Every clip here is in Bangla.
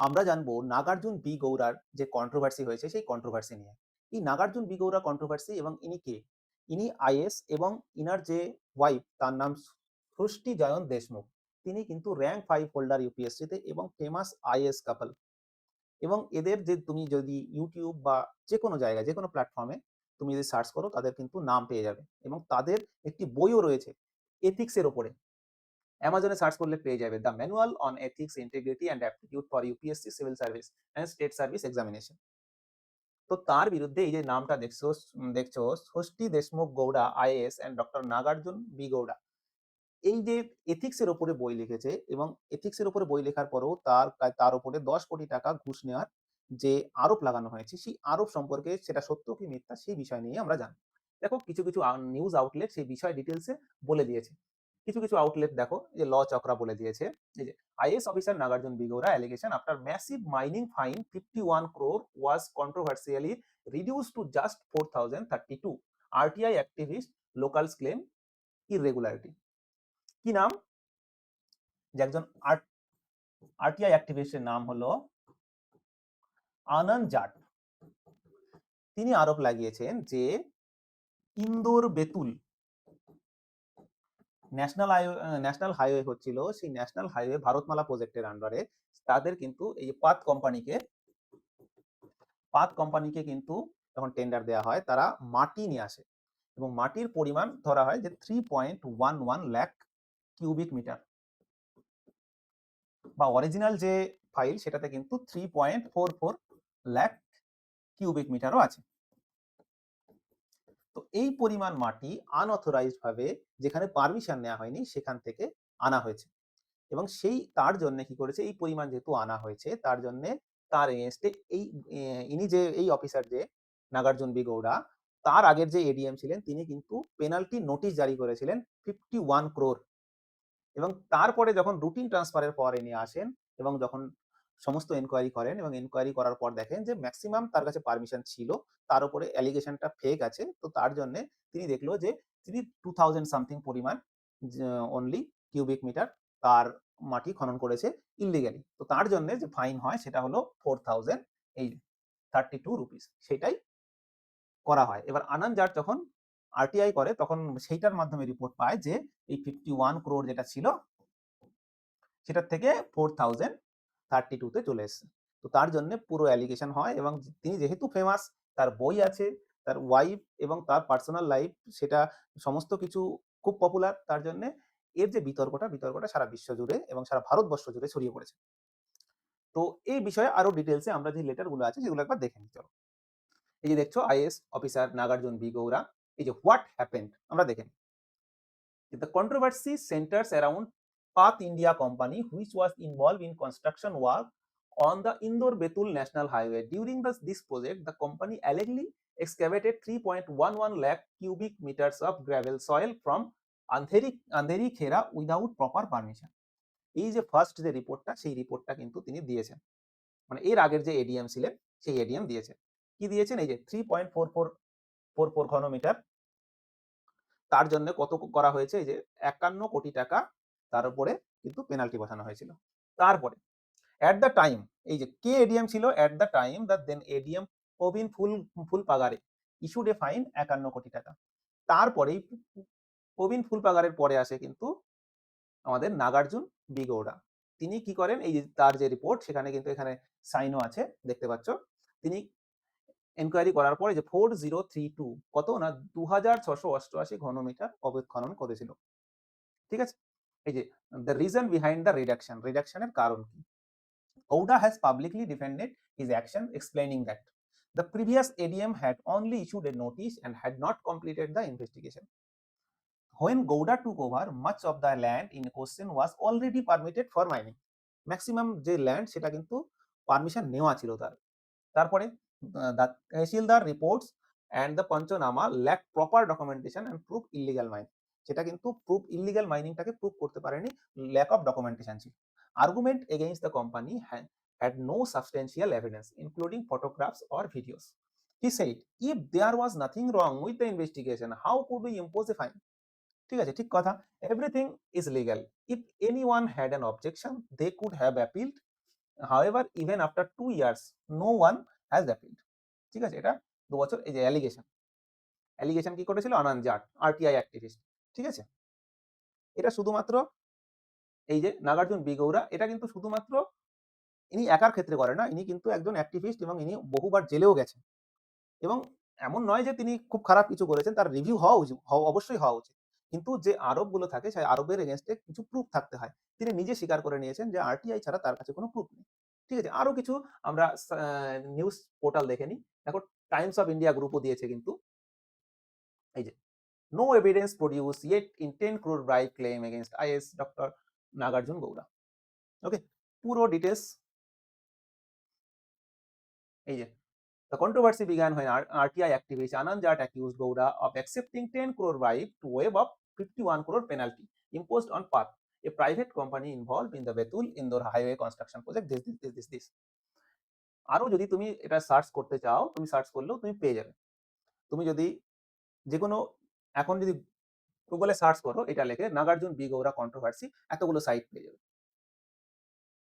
আমরা জানব নাগার্জুন বি গৌড়ার যে কন্ট্রোভার্সি হয়েছে, সেই কন্ট্রোভার্সি নিয়ে। এই নাগার্জুন বি গৌড়া কন্ট্রোভার্সি এবং ইনি কে? ইনি আইএস এবং ইনার যে ওয়াইফ তার নাম সৃষ্টি জয়ন্ত দেশমুখ। তিনি কিন্তু র্যাঙ্ক ফাইভ হোল্ডার ইউপিএসসিতে এবং ফেমাস আইএস কাপল এবং এদের যে তুমি যদি ইউটিউব বা যে কোনো জায়গায় যে কোনো প্ল্যাটফর্মে তুমি যদি সার্চ করো, তাদের কিন্তু নাম পেয়ে যাবে। এবং তাদের একটি বইও রয়েছে এথিক্সের ওপরে। অ্যামাজনে সার্চ করলে পেয়ে যাবে the manual on ethics integrity and aptitude for UPSC civil service and state service examination তো তার বিরুদ্ধে এই যে নামটা দেখছ দেখছ, Shashti Deshmukh Gowda IAS and doctor Nagarjun B Gowda. এই যে এথিক্সের ওপরে বই লিখেছে এবং এথিক্সের ওপরে বই লেখার পরেও তার তার উপরে দশ কোটি টাকা ঘুষ নেওয়ার যে আরোপ লাগানো হয়েছে, সেই আরোপ সম্পর্কে সেটা সত্য কি মিথ্যা সেই বিষয় নিয়ে আমরা জানি দেখো, কিছু কিছু নিউজ আউটলেট সেই বিষয় ডিটেলসে বলে দিয়েছে। কিছু কিছু আউটলেট দেখো যে ল চক্রা বলে দিয়েছে, এই যে IAS officer Nagarjun B Gowda allegation after massive mining fine fifty one crore was controversially reduce to just four thousand thirty two RTI activist locals claim irregularity কি নাম? যে একজন আরটিআই অ্যাক্টিভিস্টের নাম হলো আনন্দ জাট। তিনি আরোপ লাগিয়েছেন যে Indore Betul national highway national highway হচ্ছিল সেই ন্যাশনাল হাইওয়ে ভারতমালা প্রজেক্টের আন্ডারে তাদের কিন্তু এই যে পাত কোম্পানিকে পাত কোম্পানিকে কিন্তু যখন টেন্ডার দেওয়া হয়, তারা মাটি নিয়ে আসে। এবং মাটির পরিমাণ ধরা হয় যে three point one one lakh cubic metre বা অরিজিনাল যে ফাইল সেটাতে কিন্তু three point four four lakh cubic মিটারও আছে। তো এই পরিমাণ মাটি আনঅথরাইজড ভাবে যেখানে পারমিশন নেওয়া হয়নি সেখান থেকে আনা হয়েছে। এবং সেই, তার জন্য কি করেছে? এই পরিমাণ যেহেতু আনা হয়েছে, তার জন্য তার এগেনস্টে এই ইনি যে, এই অফিসার যে, নাগার্জুন বি গৌড়া, তার আগের যে এডিএম ছিলেন, তিনি কিন্তু পেনাল্টি নোটিশ জারি করেছিলেন ফিফটি ওয়ান ক্রোর এবং তারপরে যখন রুটিন ট্রান্সফারের পর ইনি আসেন এবং যখন সমস্ত এনকোয়ারি করেন এবং এনকোয়ারি করার পর দেখেন যে ম্যাক্সিমাম তার কাছে পারমিশন ছিল, তার উপরে অ্যালিগেশনটা ফেক আছে, তো তার জন্য তিনি দেখল যে তিনি টু থাউজেন্ড সামথিং পরিমাণ অনলি কিউবিক মিটার তার মাটি খনন করেছে ইলিগালি তো তার জন্য যে ফাইন হয় সেটা হলো ফোর থাউজেন্ড এই থার্টি টু রুপিস সেটাই করা হয়। এবার আনন্দ যার যখন আরটিআই করে, তখন সেইটার মাধ্যমে রিপোর্ট পায় যে এই ফিফটি ওয়ান ক্রোর যেটা ছিল, সেটার থেকে ফোর থাউজেন্ড থার্টি টুতে চলে এসেছে। তো তার জন্য পুরো অ্যালিগেশন হয় এবং তিনি যেহেতু ফেমাস তার বই আছে, তার ওয়াইফ এবং তার পার্সোনাল লাইফ সেটা সমস্ত কিছু খুব পপুলার তার জন্য এর যে বিতর্কটা বিতর্কটা সারা বিশ্ব জুড়ে এবং সারা ভারতবর্ষ জুড়ে ছড়িয়ে পড়েছে। তো এই বিষয়ে আরও ডিটেলসে আমরা যে লেটারগুলো আছে, সেগুলো একবার দেখে নিই, চলো। এই যে দেখছ IAS officer Nagarjuna B Gowda এই যে হোয়াট হ্যাপেন্ড আমরা দেখে নিই। Controversy centers around Path India Company, which was involved in construction work on the Indore-Betul National Highway. During this, this project, the company allegedly excavated 3.11 lakh cubic meters of gravel soil from Andheri, Andheri Khera without proper permission. এই যে ফার্স্ট যে রিপোর্টটা সেই রিপোর্টটা কিন্তু তিনি দিয়েছেন মানে এর আগের যে এডিএম ছিলেন সেই এডিএম দিয়েছেন কি দিয়েছেন এই যে three point four four four four ঘনমিটার তার জন্য কত করা হয়েছে এই যে একান্ন কোটি টাকা তার উপরে কিন্তু পেনাল্টি বসানো হয়েছিল। তারপরে অ্যাট দ্য টাইম এই যে কে এডিএম ছিল at the time the then ADM Praveen full full পাগারে issued a fine একান্ন কোটি টাকা। তারপরেই প্রবীণ ফুল পাগারের পরে আসে কিন্তু আমাদের নাগার্জুন বি গৌড়া তিনি কি করেন? এই যে তার যে রিপোর্ট সেখানে কিন্তু এখানে সাইনও আছে, দেখতে পাচ্ছ। তিনি এনকোয়ারি করার পরে যে ফোর জিরো থ্রি টু কত না? দু হাজার ছশো অষ্টআশি ঘনমিটার অবৈধ খনন করেছিল। ঠিক আছে? এই যে the reason behind the reduction রিডাকশনের কারণ কি Ouda has publicly defended his action, explaining that the previous ADM had only issued a notice and had not completed the investigation. When Gouda took over, much of the land in question was already permitted for mining. Maximum যে ল্যান্ড সেটা কিন্তু পারমিশন নেওয়া ছিল তার তারপরে the tehsildar reports and the panchnama lack proper documentation and proof illegal mining সেটা কিন্তু প্রুফ ইলিগাল মাইনিংটাকে প্রুফ করতে পারেনি ল্যাক অফ ডকুমেন্টেশন ছিল argument against the company had no substantial evidence, including photographs or videos. He said, if there was nothing wrong with the investigation, how could we impose a fine? ঠিক আছে ঠিক কথা everything is legal if any one had an objection they could have appealed however even after 2 years no one has appealed. ঠিক আছে? এটা দু বছর এই যে অ্যালিগেশন। অ্যালিগেশন কি করেছিল? Anand Jat, RTI activist. ঠিক আছে? এটা শুধুমাত্র এই যে নাগার্জুন বিগৌরা এটা কিন্তু শুধুমাত্র ইনি একার ক্ষেত্রে করে না। ইনি কিন্তু একজন অ্যাক্টিভিস্ট এবং ইনি বহুবার জেলেও গেছেন। এবং এমন নয় যে তিনি খুব খারাপ কিছু করেছেন, তার রিভিউ হওয়া উচিত অবশ্যই হওয়া উচিত। কিন্তু যে আরোপগুলো থাকে সেই আরবের এগেনস্টে কিছু প্রুফ থাকতে হয়। তিনি নিজে স্বীকার করে নিয়েছেন যে আরটিআই ছাড়া তার কাছে কোনো প্রুফ নেই। ঠিক আছে? আরও কিছু আমরা নিউজ পোর্টাল দেখে নিই। দেখো টাইমস অফ ইন্ডিয়া গ্রুপও দিয়েছে কিন্তু। এই যে no evidence produce yet in 10 crore bribe claim against IAS doctor Nagarjuna Gowda. Okay? পুরো ডিটেইলস এই যে The controversy began when RTI activist Anand Jat accused Gowda of accepting 10 crore bribe to waive off 51 crore penalty imposed on PATH, a private company involved in the Betul Indore highway construction project. This, this, this, this, this. আরও যদি তুমি এটা সার্চ করতে চাও, তুমি সার্চ করলেও তুমি পেয়ে যাবে। তুমি যদি যেকোনো এখন যদি গুগলে সার্চ করো, এটা লেখে নাগার্জুন বি গৌরা কন্ট্রোভার্সি এতগুলো সাইট পেয়ে যাবে।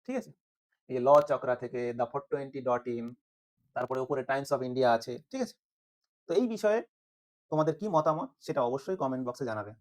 ঠিক আছে? এই ল চক্রা থেকে the four twenty dot in তারপরে উপরে টাইমস অফ ইন্ডিয়া আছে। ঠিক আছে? তো এই বিষয়ে তোমাদের কি মতামত, সেটা অবশ্যই কমেন্ট বক্সে জানাবে।